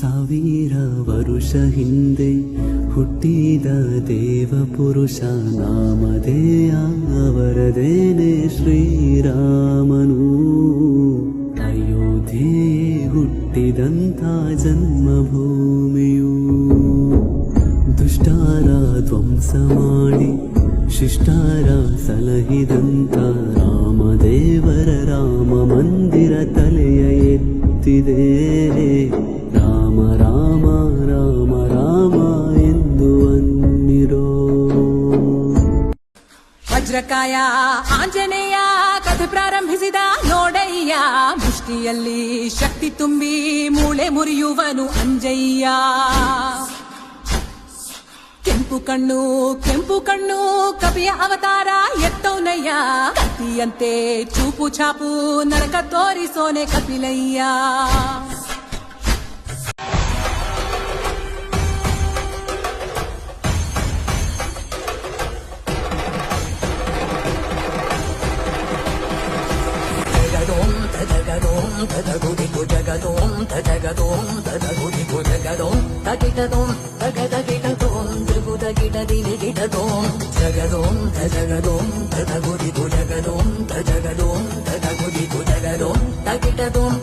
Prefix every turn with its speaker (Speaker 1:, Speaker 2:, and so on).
Speaker 1: ಸಾವಿರ ವರುಷ ಹಿಂದೆ ಹುಟ್ಟಿದ ದೇವ ಪುರುಷ ನಾಮಧೇಯ ಅವರದೇನೆ ಶ್ರೀರಾಮನು. ಅಯೋಧ್ಯೆಯೇ ಹುಟ್ಟಿದಂಥ ಜನ್ಮಭೂಮಿಯು ದುಷ್ಟಾರ ಧ್ವಂಸ ಮಾಡಿ ಶಿಷ್ಟಾರ ಸಲಹಿದಂಥ ರಾಮದೇವರ ರಾಮ ಮಂದಿರ ತಲೆಯ ಎತ್ತಿದೆ.
Speaker 2: ವಜ್ರಕಾಯ, ಆಂಜನೇಯ, ಕಥೆ ಪ್ರಾರಂಭಿಸಿದ ನೋಡಯ್ಯ. ಮುಷ್ಟಿಯಲ್ಲಿ ಶಕ್ತಿ ತುಂಬಿ ಮೂಳೆ ಮುರಿಯುವನು ಅಂಜಯ್ಯ. ಕೆಂಪು ಕಣ್ಣು ಕೆಂಪು ಕಣ್ಣು, ಕಪಿಯ ಅವತಾರ ಎತ್ತೌನಯ್ಯ. ಕತ್ತಿಯಂತೆ ಚೂಪು ಚಾಪು, ನರಕ ತೋರಿಸೋನೆ ಕಪಿಲಯ್ಯ.
Speaker 3: జగదోం తదగుదిగు జగదోం తగదోం తదగుదిగు జగదోం తగిటదోం తగదగిటదోం జగుదగిటదిగిటదోం జగదోం తగదోం తదగుదిగు జగదోం తగదోం తదగుదిగు జగదోం తగిటదోం